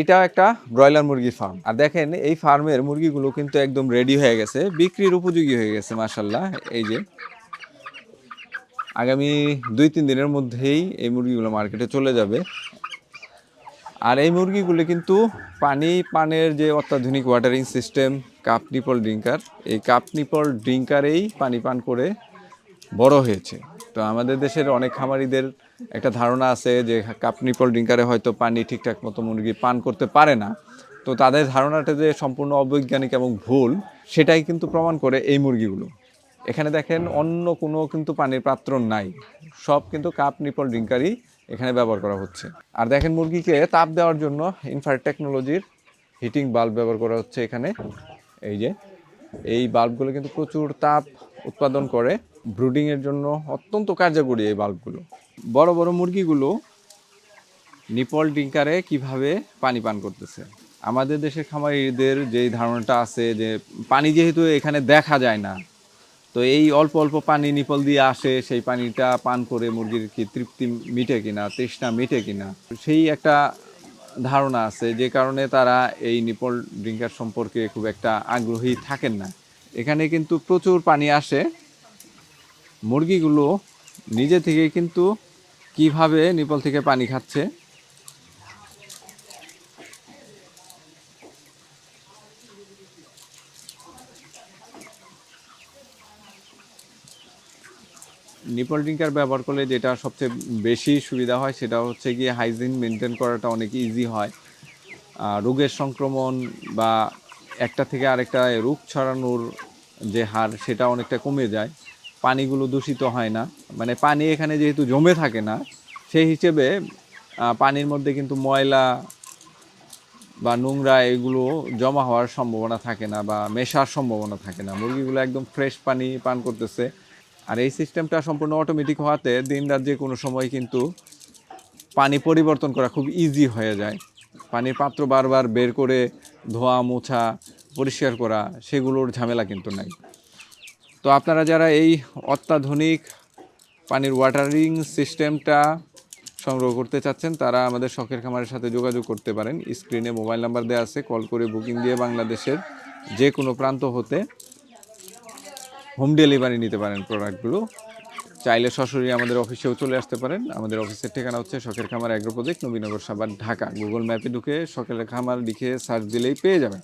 এটা একটা ব্রয়লার মুরগির ফার্ম আর দেখেন, এই ফার্মের মুরগিগুলো কিন্তু একদম রেডি হয়ে গেছে, বিক্রির উপযোগী হয়ে গেছে মাসাল্লাহ এই যে, আগামী দুই তিন দিনের মধ্যেই এই মুরগিগুলো মার্কেটে চলে যাবে। আর এই মুরগিগুলো কিন্তু পানি, পানের যে অত্যাধুনিক watering system cup nipple drinker এই কাপ নিপল ড্রিঙ্কারেই পানি পান করে বড় হয়েছে। তো আমাদের দেশের অনেক খামারিদের একটা ধারণা আছে যে কাপ নিপল ড্রিঙ্কারে হয়তো পানি ঠিকঠাক মতো মুরগি পান করতে পারে না। তো তাদের ধারণাটা যে সম্পূর্ণ অবৈজ্ঞানিক এবং ভুল, সেটাই কিন্তু প্রমাণ করে এই মুরগিগুলো। এখানে দেখেন অন্য কোনো কিন্তু পানির পাত্র নাই। সব কিন্তু কাপ নিপল ড্রিঙ্কারই এখানে ব্যবহার করা হচ্ছে। আর দেখেন মুরগিকে তাপ দেওয়ার জন্য ইনফ্রারেড টেকনোলজির হিটিং বাল্ব ব্যবহার করা হচ্ছে এখানে। এই যে, এই বাল্বগুলো কিন্তু প্রচুর তাপ উৎপাদন করে ব্রুডিংয়ের জন্য অত্যন্ত কার্যকরী এই বাল্বগুলো। বড় বড় মুরগিগুলো নিপল ডিঙ্কারে কীভাবে পানি পান করতেছে? আমাদের দেশের খামারিদের যেই ধারণাটা আছে যে পানি যেহেতু এখানে দেখা যায় না, তো এই অল্প অল্প পানি নিপল দিয়ে আসে, সেই পানিটা পান করে মুরগির কি তৃপ্তি মিটে কিনা, তৃষ্ণা মিটে কিনা, সেই একটা ধারণা আছে, যে কারণে তারা এই নিপল ড্রিঙ্কার সম্পর্কে খুব একটা আগ্রহী থাকেন না। এখানে কিন্তু প্রচুর পানি আসে। মুরগিগুলো নিজে থেকে কিন্তু কীভাবে নিপল থেকে পানি খাচ্ছে? নিপল ড্রিঙ্কার ব্যবহার করলে যেটা সবচেয়ে বেশি সুবিধা হয় সেটা হচ্ছে গিয়ে হাইজিন মেনটেন করাটা অনেক ইজি হয়। রোগের সংক্রমণ বা একটা থেকে আরেকটা রোগ ছড়ানোর যে হার, সেটা অনেকটা কমে যায়। পানিগুলো দূষিত হয় না। মানে পানি এখানে যেহেতু জমে থাকে না, সেই হিসেবে পানির মধ্যে কিন্তু ময়লা বা নোংরা এগুলো জমা হওয়ার সম্ভাবনা থাকে না বা মেশার সম্ভাবনা থাকে না। মুরগিগুলো একদম ফ্রেশ পানি পান করতেছে। আর এই সিস্টেমটা সম্পূর্ণ অটোমেটিক হওয়াতে দিন রাত যে কোনো সময় কিন্তু পানি পরিবর্তন করা খুব ইজি হয়ে যায়। পানির পাত্র বারবার বের করে ধোয়া, মোছা, পরিষ্কার করা, সেগুলোর ঝামেলা কিন্তু নাই। তো আপনারা যারা এই অত্যাধুনিক পানির ওয়াটারিং সিস্টেমটা সংগ্রহ করতে চাচ্ছেন, তারা আমাদের শখের খামারের সাথে যোগাযোগ করতে পারেন। স্ক্রিনে মোবাইল নাম্বার দেওয়া আছে, কল করে বুকিং দিয়ে বাংলাদেশের যে কোনো প্রান্ত হতে হোম ডেলিভারি নিতে পারেন প্রোডাক্টগুলো। চাইলে সরাসরি আমাদের অফিসেও চলে আসতে পারেন। আমাদের অফিসের ঠিকানা হচ্ছে শখের খামার অ্যাগ্রো প্রজেক্ট নবীনগর সাবার ঢাকা। গুগল ম্যাপে ঢুকে শখের খামার লিখে সার্চ দিলেই পেয়ে যাবেন।